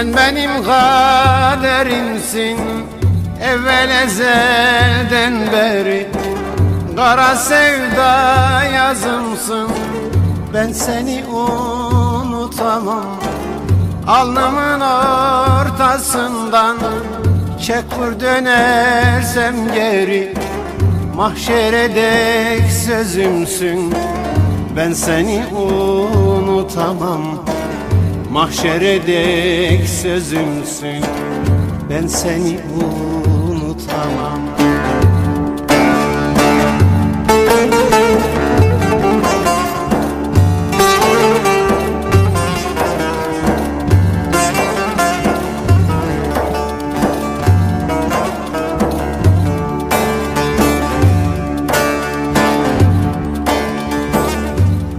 Sen benim kaderimsin. Evvel ezelden beri Kara sevda yazımsın. Ben seni unutamam. Alnımın ortasından Çek vur dönersem geri Mahşere dek sözümsün. Ben seni unutamam Mahşere dek sözümsün Ben seni unutamam.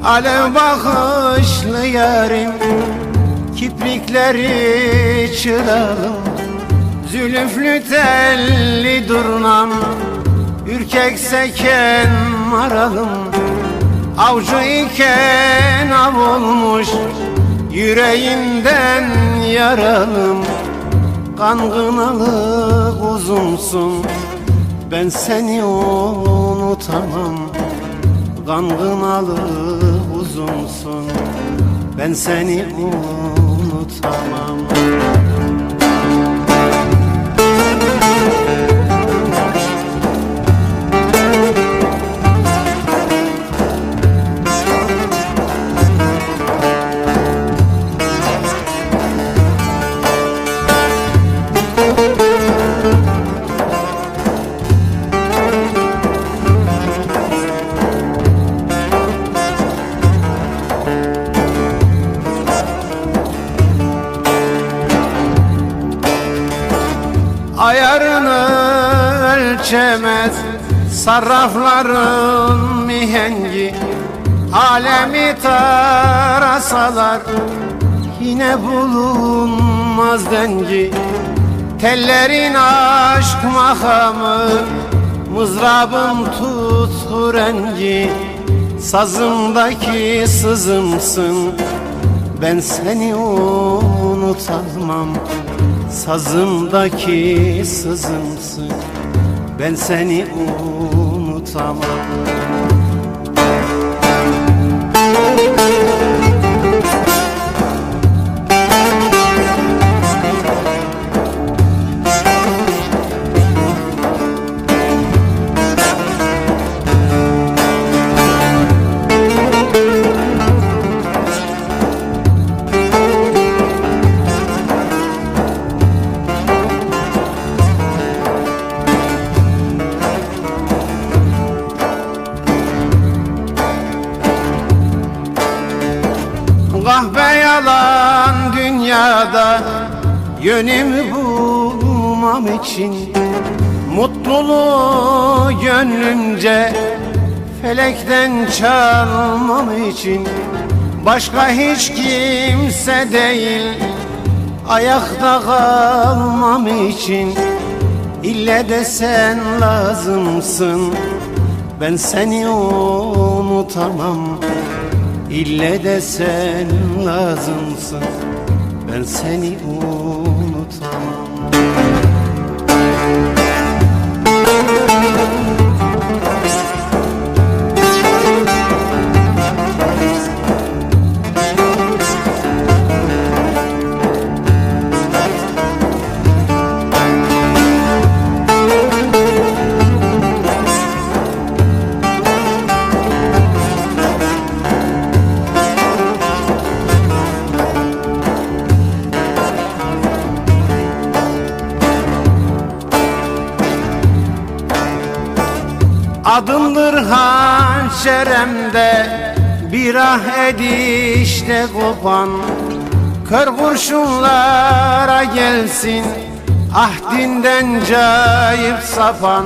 Alev bakışlı yarim Kiprikleri çıralım Zülüflü telli durnam Ürkek seken maralım. Avcı iken av olmuş Yüreğimden yaralım. Kangınalık uzunsun Ben seni unutamam. Kangınalı uzunsun Ben seni unutamam Ayarını ölçemez. Sarrafların mihengi Alemi tarasalar. Yine bulunmaz dengi. Tellerin aşk makamı Mızrabım tutku rengi. Sazımdaki sızımsın Ben seni unutamam Sazımdaki sızımsın. Ben seni unutamam Yönümü bulmam için. Mutluluğu gönlümce Felekten çalmam için. Başka hiç kimse değil Ayakta kalmam için. İlle de sen lazımsın Ben seni unutamam. İlle de sen lazımsın Ben seni unutamam Adımdır hançeremde Bir ah edişte kopan. Kör kurşunlara gelsin Ahdinden cayıp sapan.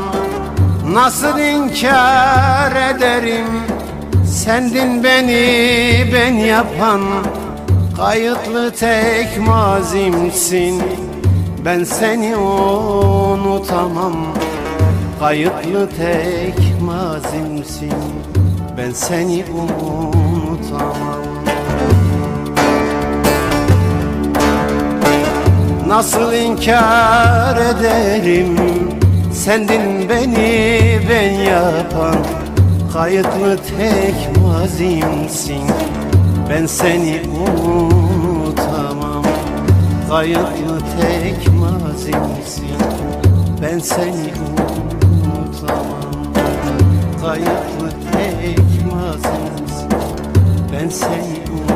Nasıl inkar ederim Sendin beni ben yapan. Kayıtlı tek mazimsin Ben seni unutamam. Kayıtlı tek mazimsin Ben seni unutamam. Nasıl inkar ederim Sendin beni ben yapan. Kayıtlı tek mazimsin Ben seni unutamam. Kayıtlı tek mazimsin Ben seni unutamam Kayıtlı tek mazimsin Ben seni